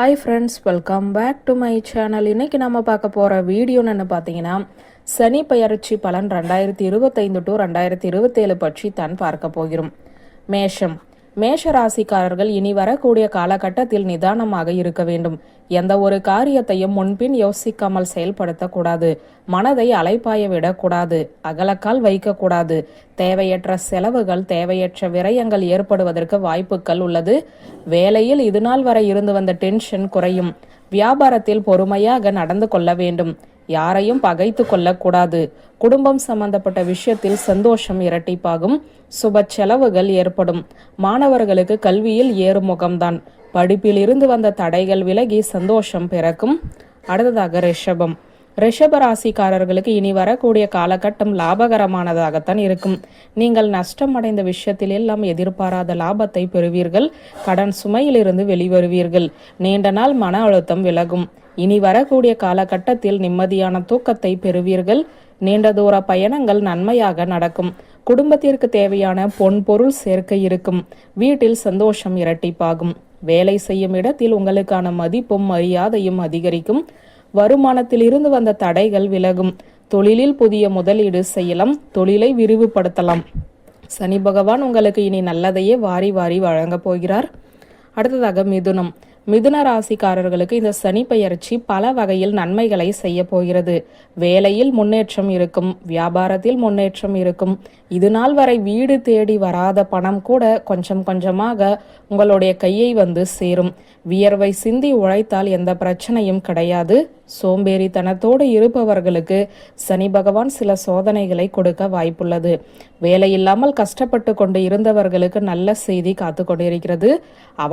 Hi friends welcome back to my channel இன்னைக்கு நம்ம பார்க்க போகிற வீடியோன்னு பார்த்தீங்கன்னா சனி பயிற்சி பலன் ரெண்டாயிரத்தி இருபத்தைந்து டு ரெண்டாயிரத்தி இருபத்தேழு பற்றி தான் பார்க்க போகிறோம். மேஷம் மேஷ ராசிக்காரர்கள் இனி வரக்கூடிய காலகட்டத்தில் நிதானமாக இருக்க வேண்டும். எந்த ஒரு காரியத்தையும் முன்பின் யோசிக்காமல் செயல்படுத்தக்கூடாது. மனதை அலைப்பாய விடக்கூடாது. அகலக்கால் வைக்கக்கூடாது. தேவையற்ற செலவுகள் தேவையற்ற விரயங்கள் ஏற்படுவதற்கு வாய்ப்புகள் உள்ளது. வேலையில் இதுநாள் வரை இருந்து வந்த டென்ஷன் குறையும். வியாபாரத்தில் பொறுமையாக நடந்து கொள்ள வேண்டும். யாரையும் பகைத்து கொள்ளக்கூடாது. குடும்பம் சம்பந்தப்பட்ட விஷயத்தில் சந்தோஷம் இரட்டிப்பாகும். சுப செலவுகள் ஏற்படும். மாணவர்களுக்கு கல்வியில் ஏறுமுகம்தான் படிப்பில் இருந்து வந்த தடைகள் விலகி சந்தோஷம் பிறக்கும். அடுத்ததாக ரிஷபம். ரிஷப ராசிக்காரர்களுக்கு இனி வரக்கூடிய காலகட்டம் லாபகரமானதாகத்தான் இருக்கும். நீங்கள் நஷ்டம் அடைந்த விஷயத்தில் எல்லாம் எதிர்பாராத லாபத்தை பெறுவீர்கள். கடன் சுமையிலிருந்து வெளிவருவீர்கள். நீண்ட நாள் மன அழுத்தம் விலகும். இனி வரக்கூடிய காலகட்டத்தில் நிம்மதியான தூக்கத்தை பெறுவீர்கள். நீண்ட தூர பயணங்கள் நன்மையாக நடக்கும். குடும்பத்திற்கு தேவையான பொன் பொருள் சேர்க்கை இருக்கும். வீட்டில் சந்தோஷம் இரட்டிப்பாகும். வேலை செய்யும் இடத்தில் உங்களுக்கான மதிப்பும் மரியாதையும் அதிகரிக்கும். வருமானத்திலிருந்து வந்த தடைகள் விலகும். தொழிலில் புதிய முதலீடு செய்யலாம். தொழிலை விரிவுபடுத்தலாம். சனி பகவான் உங்களுக்கு இனி நல்லதையே வாரி வாரி வழங்கப் போகிறார். அடுத்ததாக மிதுனம். மிதுன ராசிக்காரர்களுக்கு இந்த சனி பெயர்ச்சி பல வகையில் நன்மைகளை செய்ய போகிறது. வேலையில் முன்னேற்றம் இருக்கும் வியாபாரத்தில் முன்னேற்றம் இருக்கும். இது நாள் வரை வீடு தேடி வராத பணம் கூட கொஞ்சம் கொஞ்சமாக உங்களுடைய கையை வந்து சேரும். வியர்வை சிந்தி உழைத்தால் எந்த பிரச்சனையும் கிடையாது. சோம்பேறித்தனத்தோடு இருப்பவர்களுக்கு சனி பகவான் சில சோதனைகளை கொடுக்க வாய்ப்புள்ளது. வேலையில்லாமல் கஷ்டப்பட்டு கொண்டு இருந்தவர்களுக்கு நல்ல செய்தி காத்து கொண்டிருக்கிறது.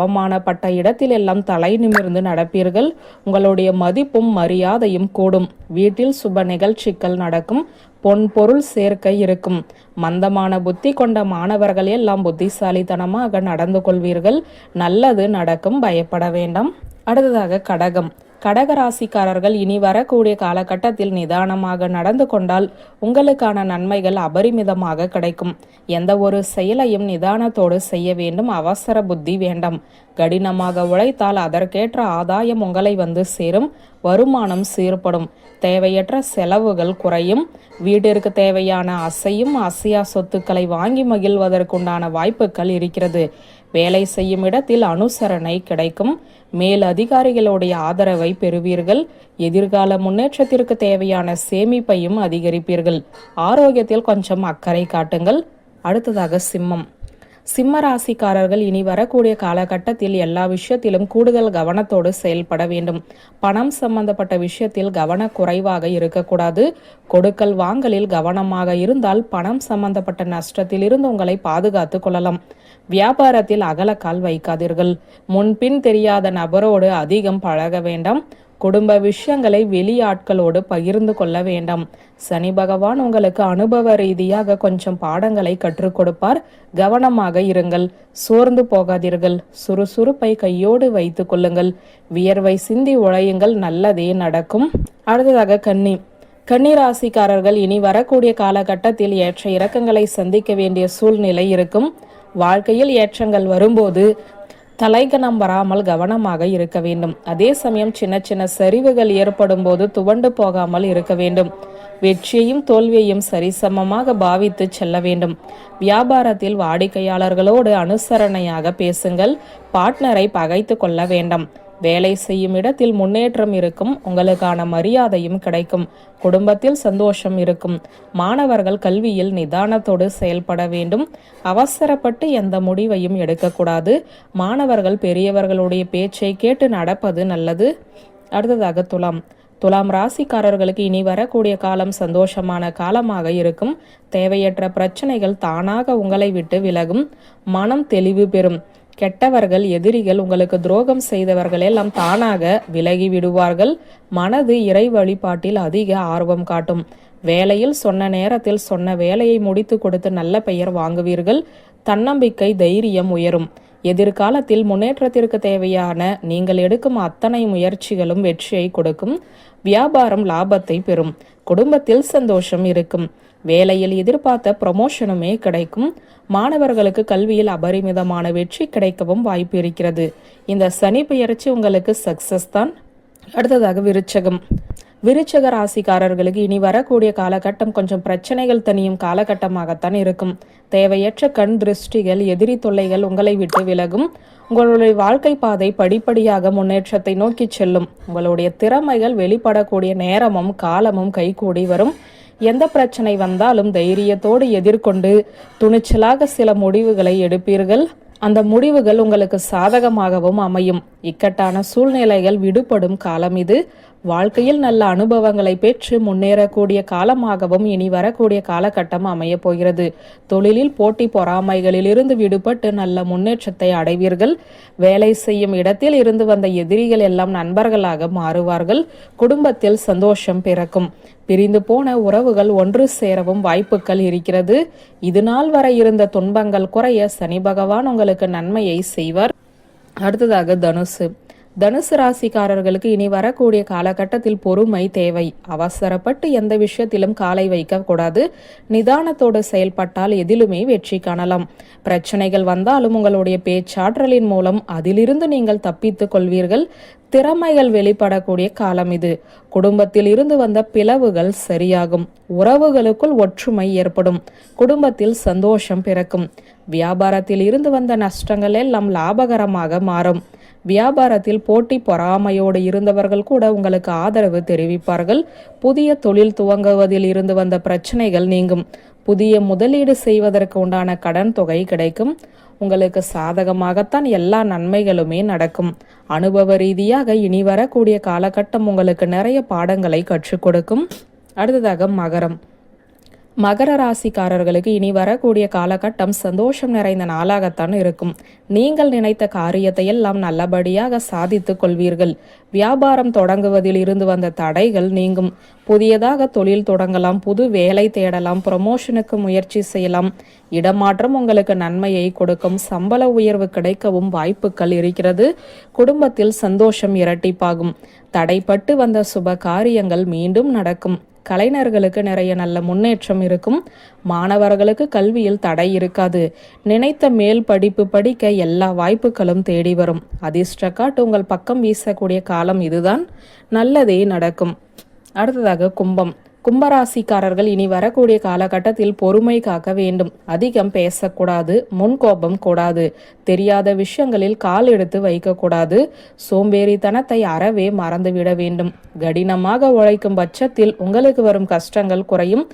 அவமானப்பட்ட இடத்தில் எல்லாம் தலை நிமிர்ந்து நடப்பீர்கள். உங்களுடைய மதிப்பும் மரியாதையும் கூடும். வீட்டில் சுப நிகழ்ச்சிகள் நடக்கும். பொன் பொருள் சேர்க்கை இருக்கும். மந்தமான புத்தி கொண்ட மாணவர்கள் எல்லாம் புத்திசாலித்தனமாக நடந்து கொள்வீர்கள். நல்லது நடக்கும். பயப்பட வேண்டாம். அடுத்ததாக கடகம். கடகராசிக்காரர்கள் இனி வரக்கூடிய காலகட்டத்தில் நிதானமாக நடந்து கொண்டால் உங்களுக்கான நன்மைகள் அபரிமிதமாக கிடைக்கும். எந்த ஒரு செயலையும் நிதானத்தோடு செய்ய வேண்டும். அவசர புத்தி வேண்டாம். கடினமாக உழைத்தால் அதற்கேற்ற ஆதாயம் உங்களை வந்து சேரும். வருமானம் சீர்படும். தேவையற்ற செலவுகள் குறையும். வீட்டிற்கு தேவையான அசையும் அசையா சொத்துக்களை வாங்கி மகிழ்வதற்குண்டான வாய்ப்புகள் இருக்கிறது. வேலை செய்யும் இடத்தில் அனுசரணை கிடைக்கும். மேல் அதிகாரிகளுடைய ஆதரவை பெறுவீர்கள். எதிர்கால முன்னேற்றத்திற்கு தேவையான சேமிப்பையும் அதிகரிப்பீர்கள். ஆரோக்கியத்தில் கொஞ்சம் அக்கறை காட்டுங்கள். அடுத்ததாக சிம்மம். சிம்ம ராசிக்காரர்கள் இனி வரக்கூடிய காலகட்டத்தில் எல்லா விஷயத்திலும் கூடுதல் கவனத்தோடு செயல்பட வேண்டும். பணம் சம்பந்தப்பட்ட விஷயத்தில் கவன குறைவாக இருக்கக்கூடாது. கொடுக்கல் வாங்கலில் கவனமாக இருந்தால் பணம் சம்பந்தப்பட்ட நஷ்டத்தில் இருந்து உங்களை பாதுகாத்து கொள்ளலாம். வியாபாரத்தில் அகலக்கால் வைக்காதீர்கள். முன்பின் தெரியாத நபரோடு அதிகம் பழக வேண்டாம். குடும்ப விஷயங்களை வெளியாட்களோடு பகிர்ந்து கொள்ள வேண்டாம். சனி பகவான் உங்களுக்கு அனுபவ ரீதியாக கொஞ்சம் பாடங்களை கற்றுக் கொடுப்பார். கவனமாக இருங்கள். சோர்ந்து போகாதீர்கள். சுறுசுறுப்பை கையோடு வைத்துக் கொள்ளுங்கள். வியர்வை சிந்தி உழையுங்கள். நல்லதே நடக்கும். அடுத்ததாக கன்னி. கன்னிராசிக்காரர்கள் இனி வரக்கூடிய காலகட்டத்தில் ஏற்ற இறக்கங்களை சந்திக்க வேண்டிய சூழ்நிலை இருக்கும். வாழ்க்கையில் ஏற்றங்கள் வரும்போது தலைகணம் வராமல் கவனமாக இருக்க வேண்டும். அதே சமயம் சின்ன சின்ன சரிவுகள் ஏற்படும் போது துவண்டு போகாமல் இருக்க வேண்டும். வெற்றியையும் தோல்வியையும் சரிசமமாக பாவித்து செல்ல வேண்டும். வியாபாரத்தில் வாடிக்கையாளர்களோடு அனுசரணையாக பேசுங்கள். பார்ட்னரை பகைத்து கொள்ள வேண்டாம். வேலை செய்யும் இடத்தில் முன்னேற்றம் இருக்கும் உங்களுக்கான மரியாதையும் கிடைக்கும் குடும்பத்தில் சந்தோஷம் இருக்கும். மாணவர்கள் கல்வியில் நிதானத்தோடு செயல்பட வேண்டும். அவசரப்பட்டு எந்த முடிவையும் எடுக்கக்கூடாது. மாணவர்கள் பெரியவர்களுடைய பேச்சை கேட்டு நடப்பது நல்லது. அடுத்ததாக துலாம். துலாம் ராசிக்காரர்களுக்கு இனி வரக்கூடிய காலம் சந்தோஷமான காலமாக இருக்கும். தேவையற்ற பிரச்சனைகள் தானாக உங்களை விட்டு விலகும். மனம் தெளிவு பெறும். கெட்டவர்கள் எதிரிகள் உங்களுக்கு துரோகம் செய்தவர்கள் எல்லாம் தானாக விலகி விடுவார்கள். மனது இறை வழிபாட்டில் அதிக ஆர்வம் காட்டும். வேலையில் சொன்ன நேரத்தில் சொன்ன வேலையை முடித்து கொடுத்து நல்ல பெயர் வாங்குவீர்கள். தன்னம்பிக்கை தைரியம் உயரும். எதிர்காலத்தில் முன்னேற்றத்திற்கு தேவையான நீங்கள் எடுக்கும் அத்தனை முயற்சிகளும் வெற்றியை கொடுக்கும். வியாபாரம் லாபத்தை பெறும். குடும்பத்தில் சந்தோஷம் இருக்கும். வேலையில் எதிர்பார்த்த ப்ரமோஷனுமே கிடைக்கும். மாணவர்களுக்கு கல்வியில் அபரிமிதமான வெற்றி கிடைக்கவும் வாய்ப்பு இருக்கிறது. இந்த சனி பெயர்ச்சி உங்களுக்கு சக்சஸ் தான். அடுத்ததாக விருச்சகம். விருச்சக ராசிக்காரர்களுக்கு இனி வரக்கூடிய காலகட்டம் கொஞ்சம் பிரச்சனைகள் தனியும் காலகட்டமாகத்தான் இருக்கும். தேவையற்ற கண் திருஷ்டிகள் எதிரி தொல்லைகள் உங்களை விட்டு விலகும். உங்களுடைய வாழ்க்கை பாதை படிப்படியாக முன்னேற்றத்தை நோக்கி செல்லும். உங்களுடைய திறமைகள் வெளிப்படக்கூடிய நேரமும் காலமும் கைகூடி வரும். எந்த பிரச்சனை வந்தாலும் தைரியத்தோடு எதிர்கொண்டு துணிச்சலாக சில முடிவுகளை எடுப்பீர்கள். அந்த முடிவுகள் உங்களுக்கு சாதகமாகவும் அமையும். இக்கட்டான சூழ்நிலைகள் விடுபடும் காலம் இது. வாழ்க்கையில் நல்ல அனுபவங்களை பெற்று முன்னேறக்கூடிய காலமாகவும் இனி வரக்கூடிய காலகட்டம் அமையப் போகிறது. தொழிலில் போட்டி பொறாமைகளில் இருந்து விடுபட்டு நல்ல முன்னேற்றத்தை அடைவீர்கள். வேலை செய்யும் இடத்தில் இருந்து வந்த எதிரிகள் எல்லாம் நண்பர்களாக மாறுவார்கள். குடும்பத்தில் சந்தோஷம் பிறக்கும். பிரிந்து போன உறவுகள் ஒன்று சேரவும் வாய்ப்புகள் இருக்கிறது. இது நாள் வரை இருந்த துன்பங்கள் குறைய சனி பகவான் உங்களுக்கு நன்மையை செய்வார். அடுத்ததாக தனுசு. தனுசு ராசிக்காரர்களுக்கு இனி வரக்கூடிய காலகட்டத்தில் பொறுமை தேவை. அவசரப்பட்டு எந்த விஷயத்திலும் காலை வைக்க கூடாது நிதானத்தோடு செயல்பட்டால் எதிலுமே வெற்றி காணலாம். பிரச்சனைகள் வந்தாலும் உங்களுடைய பேச்சாற்றலின் மூலம் அதிலிருந்து நீங்கள் தப்பித்துக் கொள்வீர்கள். திறமைகள் வெளிப்படக்கூடிய காலம் இது. குடும்பத்தில் இருந்து வந்த பிளவுகள் சரியாகும். உறவுகளுக்குள் ஒற்றுமை ஏற்படும். குடும்பத்தில் சந்தோஷம் பிறக்கும். வியாபாரத்தில் இருந்து வந்த நஷ்டங்கள் எல்லாம் லாபகரமாக மாறும். வியாபாரத்தில் போட்டி பொறாமையோடு இருந்தவர்கள் கூட உங்களுக்கு ஆதரவு தெரிவிப்பார்கள். புதிய தொழில் துவங்குவதில் இருந்து வந்த பிரச்சனைகள் நீங்கும். புதிய முதலீடு செய்வதற்கு உண்டான கடன் தொகை கிடைக்கும். உங்களுக்கு சாதகமாகத்தான் எல்லா நன்மைகளுமே நடக்கும். அனுபவ ரீதியாக இனி வரக்கூடிய காலகட்டம் உங்களுக்கு நிறைய பாடங்களை கற்றுக் கொடுக்கும். அடுத்ததாக மகரம். மகர ராசிக்காரர்களுக்கு இனி வரக்கூடிய காலகட்டம் சந்தோஷம் நிறைந்த நாளாகத்தான் இருக்கும். நீங்கள் நினைத்த காரியத்தை எல்லாம் நல்லபடியாக சாதித்து கொள்வீர்கள். வியாபாரம் தொடங்குவதில் இருந்து வந்த தடைகள் நீங்கும். புதியதாக தொழில் தொடங்கலாம் புது வேலை தேடலாம் ப்ரமோஷனுக்கு முயற்சி செய்யலாம். இடமாற்றம் உங்களுக்கு நன்மையை கொடுக்கும். சம்பள உயர்வு கிடைக்கவும் வாய்ப்புகள் இருக்கிறது. குடும்பத்தில் சந்தோஷம் இரட்டிப்பாகும். தடைப்பட்டு வந்த சுப காரியங்கள் மீண்டும் நடக்கும். கலைஞர்களுக்கு நிறைய நல்ல முன்னேற்றம் இருக்கும். மாணவர்களுக்கு கல்வியில் தடை இருக்காது. நினைத்த மேல் படிப்பு படிக்க எல்லா வாய்ப்புகளும் தேடி வரும். அதிர்ஷ்ட உங்கள் பக்கம் வீசக்கூடிய காலம் இதுதான். நல்லதே நடக்கும். அடுத்ததாக கும்பம். கும்பராசிக்காரர்கள் இனி வரக்கூடிய காலகட்டத்தில் பொறுமை காக்க வேண்டும். அதிகம் பேசக்கூடாது முன்கோபம் கூடாது தெரியாத விஷயங்களில் கால் எடுத்து வைக்கக்கூடாது சோம்பேறித்தனத்தை அறவே மறந்துவிட வேண்டும். கடினமாக உழைக்கும் பட்சத்தில் உங்களுக்கு வரும் கஷ்டங்கள் குறையும்.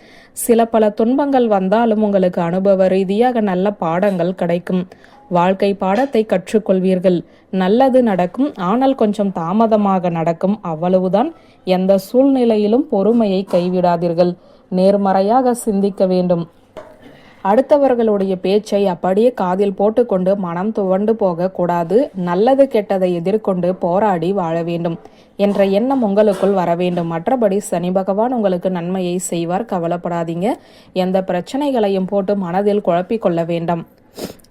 சில பல துன்பங்கள் வந்தாலும் உங்களுக்கு அனுபவ ரீதியாக நல்ல பாடங்கள் கிடைக்கும். வாழ்க்கை பாடத்தை கற்றுக்கொள்வீர்கள். நல்லது நடக்கும் ஆனால் கொஞ்சம் தாமதமாக நடக்கும். அவ்வளவுதான். எந்த சூழ்நிலையிலும் பொறுமையை கைவிடாதீர்கள். நேர்மறையாக சிந்திக்க வேண்டும். அடுத்தவர்களுடைய பேச்சை அப்படியே காதில் போட்டுக்கொண்டு மனம் துவண்டு போகக்கூடாது நல்லது கெட்டதை எதிர்கொண்டு போராடி வாழ வேண்டும். என்ற எண்ணம் உங்களுக்குள் வர வேண்டும். மற்றபடி சனி பகவான் உங்களுக்கு நன்மையை செய்வார். கவலைப்படாதீங்க. எந்த பிரச்சனைகளையும் போட்டு மனதில் குழப்பிக்கொள்ள வேண்டாம்.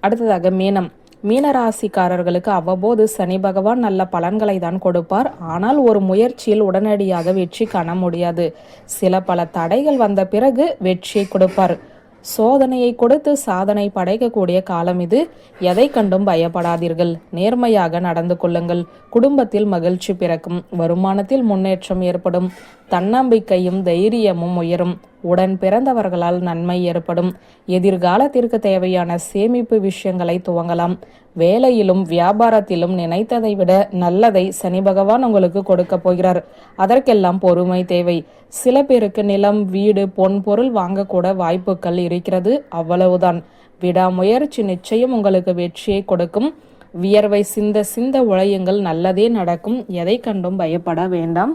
அடுத்ததாக மீனம். மீனராசிக்காரர்களுக்கு அவ்வப்போது சனி பகவான் நல்ல பலன்களை தான் கொடுப்பார். ஆனால் ஒரு முயற்சியில் உடனடியாக வெற்றி காண முடியாது. சில பல தடைகள் வந்த பிறகு வெற்றியை கொடுப்பார். சோதனையை கொடுத்து சாதனை படைக்கக்கூடிய காலம் இது. எதை கண்டும் பயப்படாதீர்கள். நேர்மையாக நடந்து கொள்ளுங்கள். குடும்பத்தில் மகிழ்ச்சி பிறக்கும். வருமானத்தில் முன்னேற்றம் ஏற்படும். தன்னம்பிக்கையும் தைரியமும் உயரும். உடன் பிறந்தவர்களால் நன்மை ஏற்படும். எதிர்காலத்திற்கு தேவையான சேமிப்பு விஷயங்களை துவங்கலாம். வேலையிலும் வியாபாரத்திலும் நினைத்ததை விட நல்லதை சனி பகவான் உங்களுக்கு கொடுக்க போகிறார். அதற்கெல்லாம் பொறுமை தேவை. சில பேருக்கு நிலம் வீடு பொன் பொருள் வாங்கக்கூட வாய்ப்புகள் இருக்கிறது. அவ்வளவுதான். விடாமுயற்சி நிச்சயம் உங்களுக்கு வெற்றியை கொடுக்கும். வியர்வை சிந்த சிந்த உழையுங்கள். நல்லதே நடக்கும். எதை கண்டும் பயப்பட வேண்டாம்.